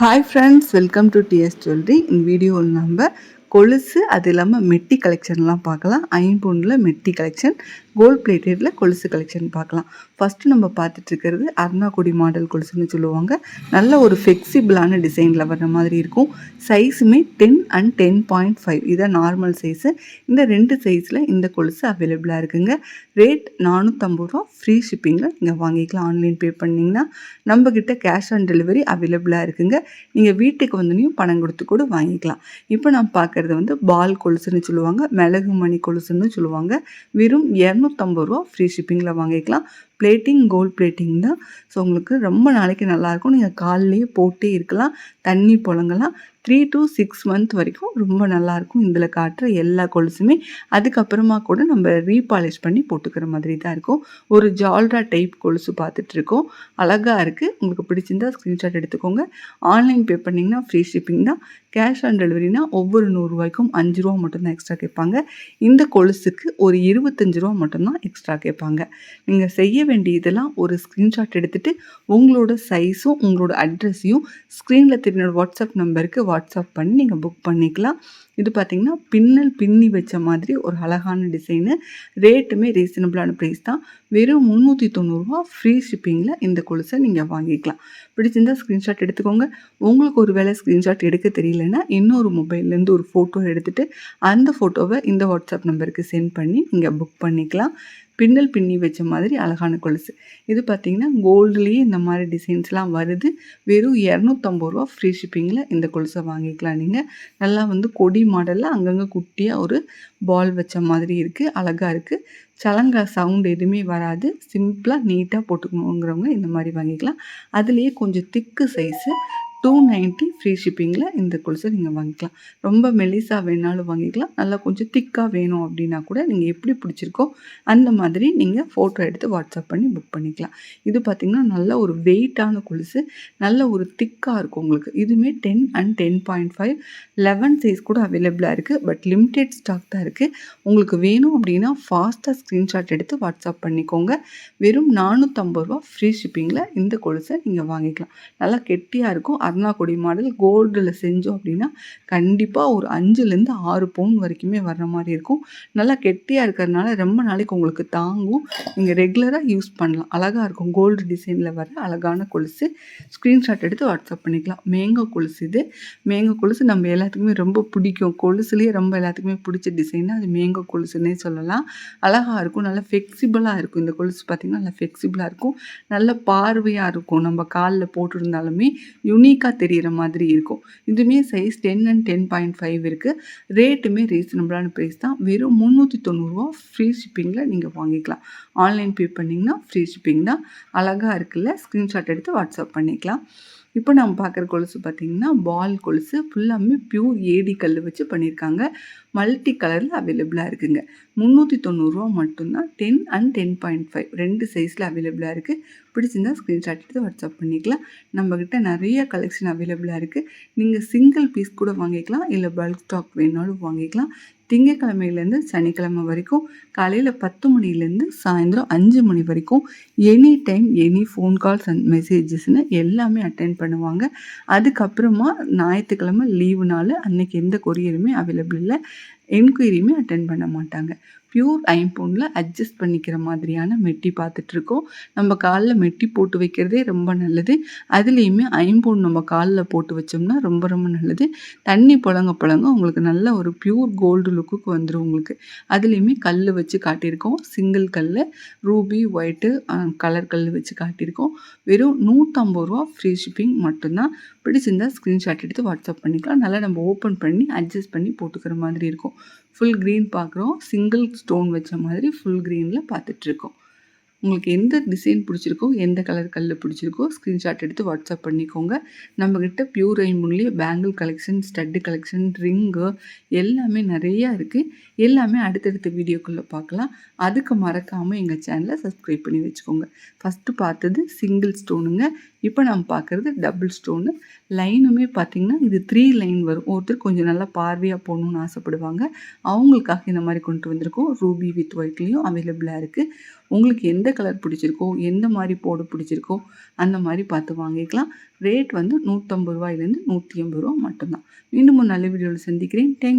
Hi friends welcome to TS jewellery இந்த video நம்ம கொலுசு அது இல்லாமல் மெட்டி கலெக்ஷன்லாம் பார்க்கலாம். ஐம்பொன்னில் மெட்டி கலெக்ஷன் கோல்ட் பிளேட்டடில் கொலுசு கலெக்ஷன் பார்க்கலாம். ஃபஸ்ட்டு நம்ம பார்த்துட்ருக்கிறது அருணாக்குடி மாடல் கொலுசுன்னு சொல்லுவாங்க. நல்ல ஒரு ஃப்ளெக்சிபிளான டிசைனில் வர்ற மாதிரி இருக்கும். சைஸுமே ten and ten point five இதான் நார்மல் சைஸு இந்த ரெண்டு சைஸில் இந்த கொலுசு அவைலபிளாக இருக்குங்க. ரேட் நானூற்றம்பது ரூபா. ஃப்ரீ ஷிப்பிங்கில் நீங்கள் வாங்கிக்கலாம். ஆன்லைன் பே பண்ணிங்கன்னா நம்மக்கிட்ட கேஷ் ஆன் டெலிவரி அவைலபிளாக இருக்குங்க. நீங்கள் வீட்டுக்கு வந்தனையும் பணம் கொடுத்து கூட வாங்கிக்கலாம். இப்போ நான் பார்க்குறது வந்து பால் கொலுசுன்னு சொல்லுவாங்க. மிளகு மணி கொலுசுன்னு சொல்லுவாங்க. வெறும் இரநூத்தம்பது ரூபா ஃப்ரீ ஷிப்பிங்கில் வாங்கிக்கலாம். பிளேட்டிங் கோல்ட் பிளேட்டிங் தான். ஸோ உங்களுக்கு ரொம்ப நாளைக்கு நல்லாயிருக்கும். நீங்கள் காலிலேயே போட்டே இருக்கலாம். தண்ணி புழங்கலாம். த்ரீ டு சிக்ஸ் மந்த் வரைக்கும் ரொம்ப நல்லாயிருக்கும் இதில் காட்டுற எல்லா கொலுசுமே. அதுக்கப்புறமா கூட நம்ம ரீபாலிஷ் பண்ணி போட்டுக்கிற மாதிரி தான் இருக்கும். ஒரு ஜால்ரா டைப் கொலுசு பார்த்துட்ருக்கோம். அழகாக இருக்குது உங்களுக்கு பிடிச்சிருந்தா ஸ்க்ரீன்ஷாட் எடுத்துக்கோங்க. ஆன்லைன் பே பண்ணிங்கன்னா ஃப்ரீ ஷிப்பிங் தான். கேஷ் ஆன் டெலிவரினா ஒவ்வொரு நூறுரூவாய்க்கும் அஞ்சு ரூபா மட்டும்தான் எக்ஸ்ட்ரா கேட்பாங்க. இந்த கொலுசுக்கு ஒரு இருபத்தஞ்சு ரூபா மட்டும்தான் எக்ஸ்ட்ரா கேட்பாங்க. நீங்கள் செய்ய வேண்டியதெல்லாம் ஒரு ஸ்க்ரீன்ஷாட் எடுத்துகிட்டு உங்களோட சைஸும் உங்களோட அட்ரஸையும் ஸ்க்ரீனில் தெரிஞ்ச வாட்ஸ்அப் நம்பருக்கு வாட்ஸ்அப் பண்ணி நீங்கள் புக் பண்ணிக்கலாம். இது பார்த்திங்கன்னா பின்னல் பின்னி வச்ச மாதிரி ஒரு அழகான டிசைனு. ரேட்டுமே ரீசனபிளான ப்ரைஸ் தான். வெறும் முந்நூற்றி தொண்ணூறுரூவா ஃப்ரீ ஷிப்பிங்கில் இந்த கொலுசை நீங்கள் வாங்கிக்கலாம். பிடிச்சிருந்தால் ஸ்க்ரீன்ஷாட் எடுத்துக்கோங்க. உங்களுக்கு ஒரு வேளை ஸ்க்ரீன்ஷாட் எடுக்க தெரியலன்னா இன்னொரு மொபைல்லேருந்து ஒரு ஃபோட்டோ எடுத்துகிட்டு அந்த ஃபோட்டோவை இந்த வாட்ஸ்அப் நம்பருக்கு சென்ட் பண்ணி நீங்கள் புக் பண்ணிக்கலாம். பின்னல் பின்னி வச்ச மாதிரி அழகான கொலுசு. இது பார்த்திங்கன்னா கோல்டுலேயே இந்த மாதிரி டிசைன்ஸ்லாம் வருது. வெறும் இரநூத்தம்பது ரூபா ஃப்ரீ ஷிப்பிங்கில் இந்த கொலுசை வாங்கிக்கலாம் நீங்கள் நல்லா வந்து கொடி மாடலில் அங்கங்கே குட்டியாக ஒரு பால் வச்ச மாதிரி இருக்குது அழகாக இருக்குது சலங்கா சவுண்ட் எதுவுமே வராது. சிம்பிளாக நீட்டாக போட்டுக்கணுங்கிறவங்க இந்த மாதிரி வாங்கிக்கலாம். அதுலேயே கொஞ்சம் திக்கு சைஸு டூ நைன்ட்டி ஃப்ரீ ஷிப்பிங்கில் இந்த கொலுசை நீங்கள் வாங்கிக்கலாம். ரொம்ப மெலிசாக வேணாலும் வாங்கிக்கலாம். நல்லா கொஞ்சம் திக்காக வேணும் அப்படின்னா கூட நீங்கள் எப்படி பிடிச்சிருக்கோ அந்த மாதிரி நீங்கள் ஃபோட்டோ எடுத்து வாட்ஸ்அப் பண்ணி புக் பண்ணிக்கலாம். இது பார்த்திங்கன்னா நல்ல ஒரு வெயிட்டான கொலுசு. நல்ல ஒரு திக்காக இருக்கும் உங்களுக்கு. இதுவுமே ten and ten point five eleven size கூட அவைலபிளாக இருக்குது பட் லிமிடெட் ஸ்டாக் தான் இருக்குது உங்களுக்கு வேணும் அப்படின்னா ஃபாஸ்ட்டாக ஸ்க்ரீன்ஷாட் எடுத்து வாட்ஸ்அப் பண்ணிக்கோங்க. வெறும் நானூற்றம்பது ரூபா ஃப்ரீ ஷிப்பிங்கில் இந்த கொலுசை நீங்கள் வாங்கிக்கலாம். நல்லா கெட்டியாக இருக்கும். அருணாக்குடி மாடல் கோல்டில் செஞ்சோம் அப்படின்னா கண்டிப்பாக ஒரு அஞ்சுலேருந்து ஆறு பவுன் வரைக்குமே வர்ற மாதிரி இருக்கும். நல்லா கெட்டியாக இருக்கிறதுனால ரொம்ப நாளைக்கு உங்களுக்கு தாங்கும். நீங்கள் ரெகுலராக யூஸ் பண்ணலாம். அழகாக இருக்கும். கோல்டு டிசைனில் வர அழகான கொலுசு. ஸ்க்ரீன்ஷாட் எடுத்து வாட்ஸ்அப் பண்ணிக்கலாம். மேங்கோ கொலுசு இது. மேங்கோ கொலுசு நம்ம எல்லாத்துக்குமே ரொம்ப பிடிக்கும். கொலுசுலேயே ரொம்ப எல்லாத்துக்குமே பிடிச்ச டிசைன் அது மேங்கோ கொலுசுன்னே சொல்லலாம். அழகாக இருக்கும். நல்லா ஃப்ளெக்சிபிளாக இருக்கும். இந்த கொலுசு பார்த்திங்கன்னா நல்லா ஃப்ளெக்சிபிளாக இருக்கும். நல்ல பார்வையாக இருக்கும். நம்ம காலில் போட்டிருந்தாலுமே யூனிக் யூனிக்காக தெரிகிற மாதிரி இருக்கும். இதுவுமே size ten and ten point five இருக்குது ரேட்டுமே ரீசனபிளான ப்ரைஸ் தான். வெறும் முந்நூற்றி தொண்ணூறுரூவா ஃப்ரீ ஷிப்பிங்கில் நீங்கள் வாங்கிக்கலாம். ஆன்லைன் பே பண்ணிங்கன்னா ஃப்ரீ ஷிப்பிங் தான். அழகாக இருக்குல்ல? ஸ்க்ரீன்ஷாட் எடுத்து வாட்ஸ்அப் பண்ணிக்கலாம். இப்போ நம்ம பார்க்குற கொலுசு பார்த்திங்கன்னா பால் கொலுசு ஃபுல்லாமே ப்யூர் ஏடி கல் வச்சு பண்ணியிருக்காங்க. மல்டி கலரில் அவைலபிளாக இருக்குங்க. முந்நூற்றி தொண்ணூறுரூவா மட்டும்தான். Ten and ten point five ரெண்டு சைஸில் அவைலபிளாக இருக்குது பிடிச்சிருந்தா ஸ்க்ரீன்ஷாட் எடுத்து வாட்ஸ்அப் பண்ணிக்கலாம். நம்மக்கிட்ட நிறைய கலெக்ஷன் அவைலபிளாக இருக்குது நீங்கள் சிங்கிள் பீஸ் கூட வாங்கிக்கலாம். இல்லை பல்க் ஸ்டாக் வேணாலும் வாங்கிக்கலாம். திங்கக்கிழமையிலேருந்து சனிக்கிழமை வரைக்கும் காலையில் பத்து மணிலேருந்து சாயந்தரம் அஞ்சு மணி வரைக்கும் any time any phone calls and மெசேஜஸ்னு எல்லாமே அட்டென்ட் பண்ணுவாங்க. அதுக்கப்புறமா ஞாயிற்றுக்கிழமை லீவு நாள் அன்றைக்கி எந்த கொரியருமே அவைலபிள் இல்லை. என்கொயரியுமே அட்டன் பண்ண மாட்டாங்க. ப்யூர் ஐம்பவுண்டில் அட்ஜஸ்ட் பண்ணிக்கிற மாதிரியான மெட்டி பார்த்துட்ருக்கோம். நம்ம காலில் மெட்டி போட்டு வைக்கிறதே ரொம்ப நல்லது. அதுலேயுமே ஐம்பவுண்ட் நம்ம காலில் போட்டு வச்சோம்னா ரொம்ப ரொம்ப நல்லது. தண்ணி புழங்க புழங்க உங்களுக்கு நல்ல ஒரு ப்யூர் கோல்டு லுக்குக்கு வந்துடும் உங்களுக்கு. அதுலேயுமே கல் வச்சு காட்டியிருக்கோம். சிங்கிள் கல் ரூபி ஒயிட்டு கலர் கல் வச்சு காட்டியிருக்கோம். வெறும் நூற்றம்பது ரூபா ஃப்ரீ ஷிப்பிங் மட்டும்தான். பிடிச்சிருந்தால் ஸ்க்ரீன்ஷாட் எடுத்து வாட்ஸ்அப் பண்ணிக்கலாம். நல்லா நம்ம ஓப்பன் பண்ணி அட்ஜஸ்ட் பண்ணி போட்டுக்கிற மாதிரி இருக்கும். ஃபுல் க்ரீன் பார்க்குறோம். சிங்கிள் ஸ்டோன் வச்ச மாதிரி ஃபுல் க்ரீனில் பார்த்துட்ருக்கோம். உங்களுக்கு எந்த டிசைன் பிடிச்சிருக்கோ எந்த கலர் கல் பிடிச்சிருக்கோ ஸ்க்ரீன்ஷாட் எடுத்து வாட்ஸ்அப் பண்ணிக்கோங்க. நம்மக்கிட்ட pure ஐம்புன்லேயே bangle collection stud collection ring எல்லாமே நிறையா இருக்குது எல்லாமே அடுத்தடுத்த வீடியோக்குள்ளே பார்க்கலாம். அதுக்கு மறக்காமல் எங்கள் சேனலை சப்ஸ்கிரைப் பண்ணி வச்சுக்கோங்க. ஃபஸ்ட்டு பார்த்தது சிங்கிள் ஸ்டோனுங்க இப்போ நம்ம பார்க்குறது டபுள் ஸ்டோனு லைனுமே பார்த்திங்கன்னா இது த்ரீ லைன் வரும். ஒருத்தர் கொஞ்சம் நல்லா பார்வையாக போகணுன்னு ஆசைப்படுவாங்க. அவங்களுக்காக இந்த மாதிரி கொண்டு வந்திருக்கோம். ரூபி வித் ஒயிட்லேயும் அவைலபிளாக இருக்குது உங்களுக்கு எந்த கலர் பிடிச்சிருக்கோ எந்த மாதிரி போடு பிடிச்சிருக்கோ அந்த மாதிரி பார்த்து வாங்கிக்கலாம். ரேட் வந்து நூற்றம்பது ரூபாயிலேருந்து நூற்றி ஐம்பது ரூபா மட்டும்தான். மீண்டும் ஒரு நல்ல வீடியோவில் சந்திக்கிறேன். தேங்க்